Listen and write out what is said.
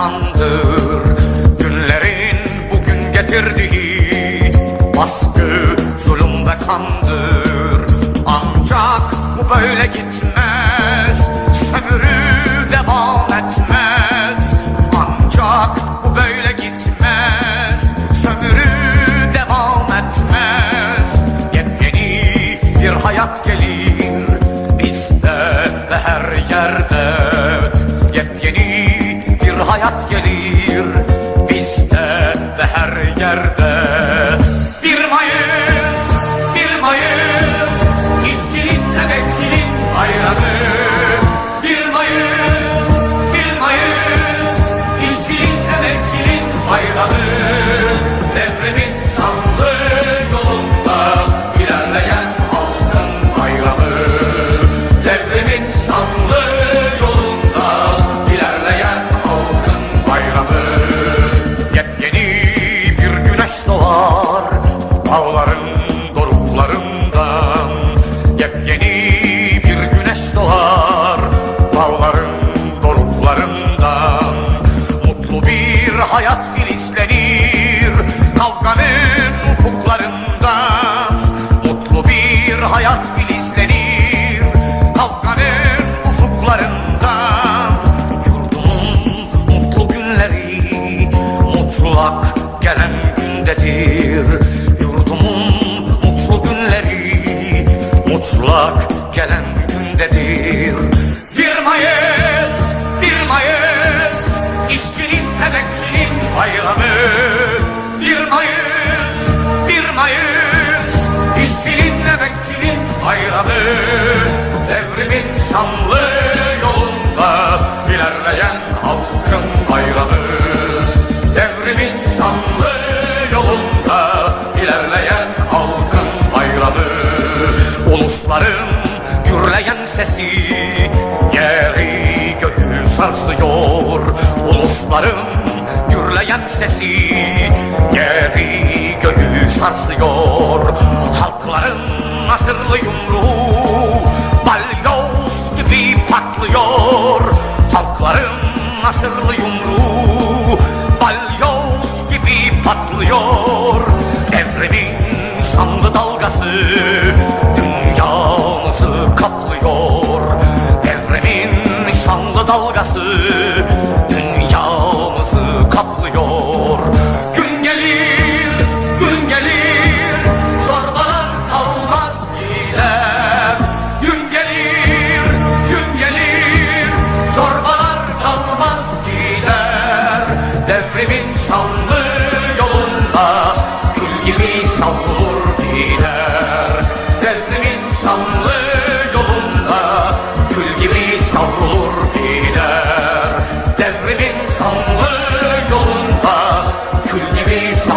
kandır Günlerin bugün getirdiği Baskı, zulüm ve kandır. Ancak bu böyle gitmez Sömürü devam etmez. Ancak bu böyle gitmez Sömürü devam etmez. Yepyeni bir hayat gelir Bizde ve her yerde hayat gelir hayat filizlenir. Kavganın ufuklarından Mutlu bir hayat filizlenir. Kavganın ufuklarından Yurdumun mutlu günleri mutlak gelen gündedir. Yurdumun mutlu günleri mutlak gelen gündedir emekçinin bayramı Devrimin şanlı yolunda ilerleyen halkın bayramı. Devrimin şanlı yolunda ilerleyen halkın bayramı. Ulusların gürleyen sesi yeri göğü sarsıyor. Ulusların gürleyen sesi yeri göğü sarsıyor. Halkların nasırlı yumruğu balyoz gibi patlıyor. Halkların nasırlı yumruğu balyoz gibi patlıyor Kül gibi savrulur gider. Devrimin sanlı yolunda Kül gibi savrulur